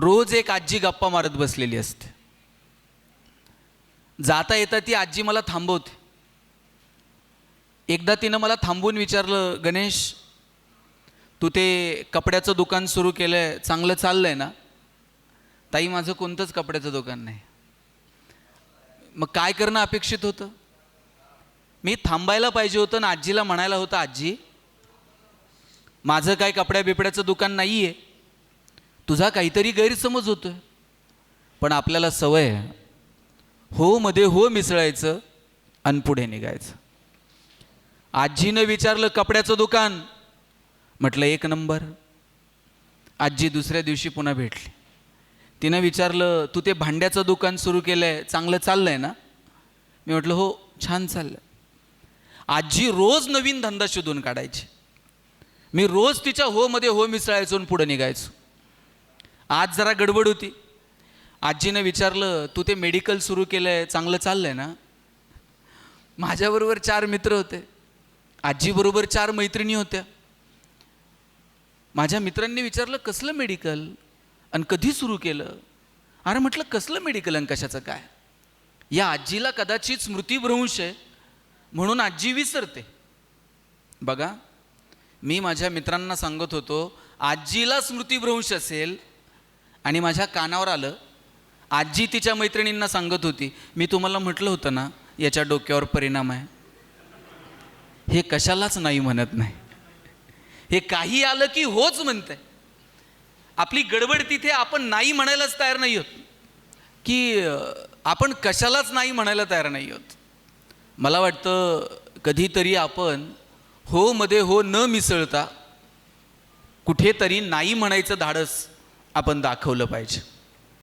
रोज एक आजी गप्पा मारत बसलेली असते. जाता येता ती आजी मला थांबवते. एकदा तिनं मला थांबवून विचारलं गणेश तू ते कपड्याचं दुकान सुरू केलं आहे चांगलं चाललं आहे ना? ताई माझं कोणतंच कपड्याचं दुकान नाही. मग काय करणं अपेक्षित होतं? मी थांबायला पाहिजे होतं ना आजीला म्हणायला होतं आजी माझं काय कपड्या बिपड्याचं दुकान नाही आहे तुझा काहीतरी गैरसमज होतोय. पण आपल्याला सवय आहे. हो मध्ये हो मिसळायचं आणि पुढे निघायचं. आजीनं विचारलं कपड्याचं दुकान? म्हटलं एक नंबर. आजी दुसऱ्या दिवशी पुन्हा भेटली. तिनं विचारलं तू ते भांड्याचं दुकान सुरू केलं आहे चांगलं चाललं आहे ना? मी म्हटलं हो छान चाललं आजी रोज नवीन धंदा शोधून काढायची. मी रोज तिच्या हो मध्ये हो मिसळायचो आणि पुढे निघायचो. आज जरा गडबड होती. आजीनं विचारलं तू ते मेडिकल सुरू केलं आहे चांगलं चाललं आहे ना? माझ्याबरोबर चार मित्र होते. आजीबरोबर चार मैत्रिणी होत्या. माझ्या मित्रांनी विचारलं कसलं मेडिकल आणि कधी सुरू केलं? अरे म्हटलं कसलं मेडिकल आणि कशाचं काय? या आजीला कदाचित स्मृतीभ्रंश आहे म्हणून आजी विसरते. बघा मी माझ्या मित्रांना सांगत होतो आजीला स्मृतीभ्रंश असेल आणि माझ्या कानावर आलं आजी तिच्या मैत्रिणींना सांगत होती मी तुम्हाला म्हटलं होतं ना याच्या डोक्यावर परिणाम आहे. हे कशालाच नाही म्हणत नाही. हे काही आलं की होच म्हणत आहे आपली गडबड तिथे आपण नाही म्हणायलाच तयार नाही होत. की आपण कशालाच नाही म्हणायला तयार नाही होत. मला वाटतं कधीतरी आपण हो मध्ये हो न मिसळता कुठेतरी नाही म्हणायचं धाडस आपण दाखवलं पाहिजे.